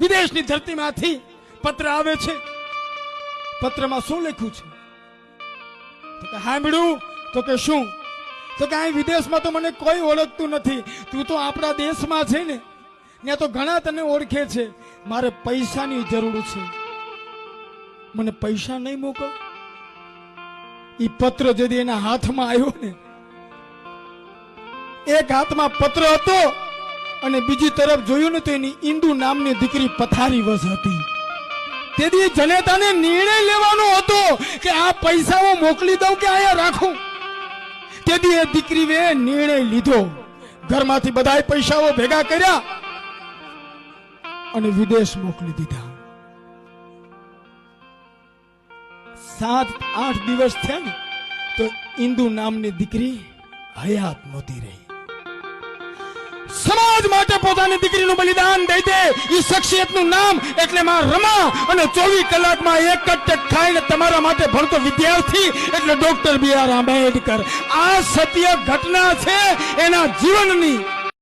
વિદેશની ધરતીમાંથી પત્ર આવે છે. પત્રમાં શું લખ્યું છે? તો કે સાંભળ્યું? તો કે શું? તો કે અહીં વિદેશમાં તો મને કોઈ ઓળખતું નથી. તું તો આપણા દેશમાં છે ને. ત્યાં તો ઘણા તને ઓળખે છે. મારે પૈસાની જરૂર છે. મને પૈસા નહીં મોકલ એ પત્ર જદી એના હાથમાં આવ્યો ને. એક હાથમાં પત્ર હતો. અને બીજી તરફ જોયું ને તો એની ઇન્દુ નામની દીકરી પથારી વસ હતી. તેથી જનેતાને નિર્ણય લેવાનો હતો કે આ પૈસા હું મોકલી દઉં કે અહીંયા રાખું. તેથી એ દીકરીએ નિર્ણય લીધો. ઘરમાંથી બધા પૈસાઓ ભેગા કર્યા અને વિદેશ મોકલી દીધા. સાત, આઠ દિવસ થયા ને, તો ઇન્દુ નામની દીકરી હયાત નહોતી રહી. સમાજ માટે પોતાની દીકરીનું બલિદાન દઈ દે. એ શખ્સિયતનું નામ એટલે માં રમા અને ચોવીસ કલાકમાં એક કટક ખાઈને તમારા માટે ભણતો વિદ્યાર્થી એટલે ડોક્ટર બી આર આંબેડકર. આ સત્ય ઘટના છે એના જીવનની.